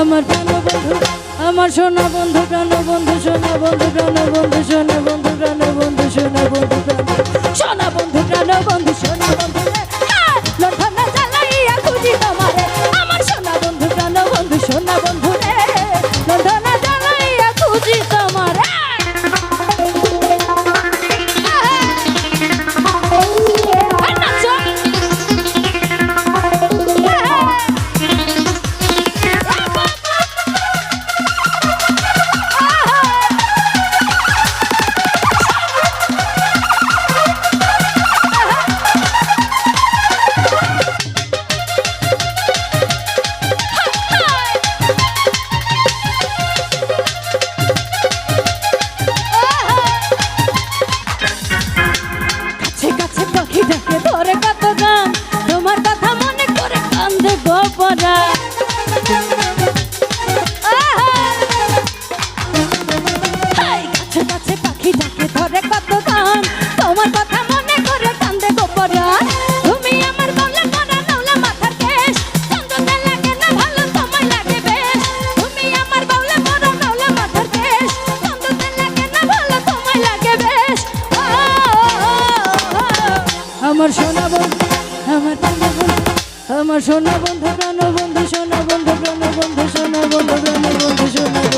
আমার প্রাণ বন্ধু, আমার সোনা বন্ধু, প্রাণ বন্ধু, সোনা বন্ধু, প্রাণ বন্ধু, সোনা বন্ধু, প্রাণ বন্ধু সোনা বন্ধু, প্রাণ সোনা বন্ধু। গোপরা কাছে কাছে পাখি ডাকে, ধরে কত গান। তোমার কথা মনে করে কান্দে গোপরা। তুমি আমার বলে মনে নাওলা মাথার কেশ। চন্দ্রতে লাগে না, ভালো তোমায় লাগে বেশ। তুমি আমার বলে মনে নাওলা মাথার সোনা বন্ধু আমার আমার সোনা বন্ধু প্রাণ বন্ধু সোনা বন্ধু প্রাণ বন্ধু সোনা বন্ধু প্রাণ বন্ধু সোনা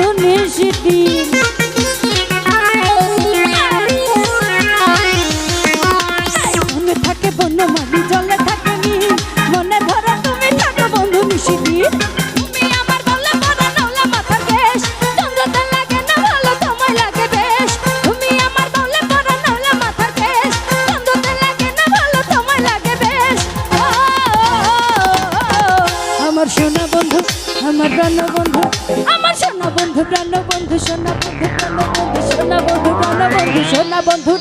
থাকো বন্ধু নিশিদিন মনে থাকে বনমালি জলে থাকে নি মনে ধরে তুমি থাকো বন্ধু নিশিদিন তুমি আমার মনে মনে সোনা বন্ধু, আমার আমার সোনা বন্ধু প্রাণ বন্ধু সোনা বন্ধু প্রাণ বন্ধু সোনা বন্ধু প্রাণ বন্ধু সোনা বন্ধু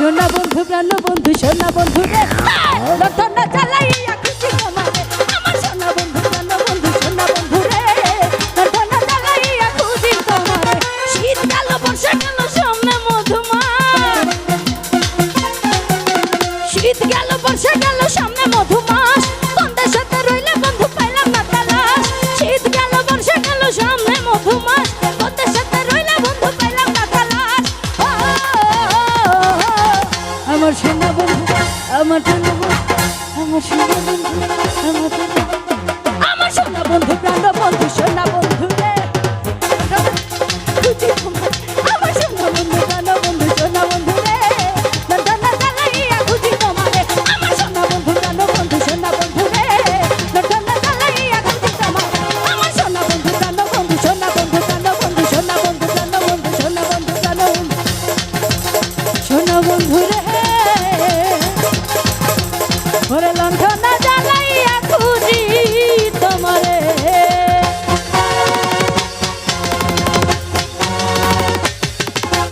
সোনা বন্ধু প্রাণ বন্ধু সোনা বন্ধু রে লঠন চালাইয়া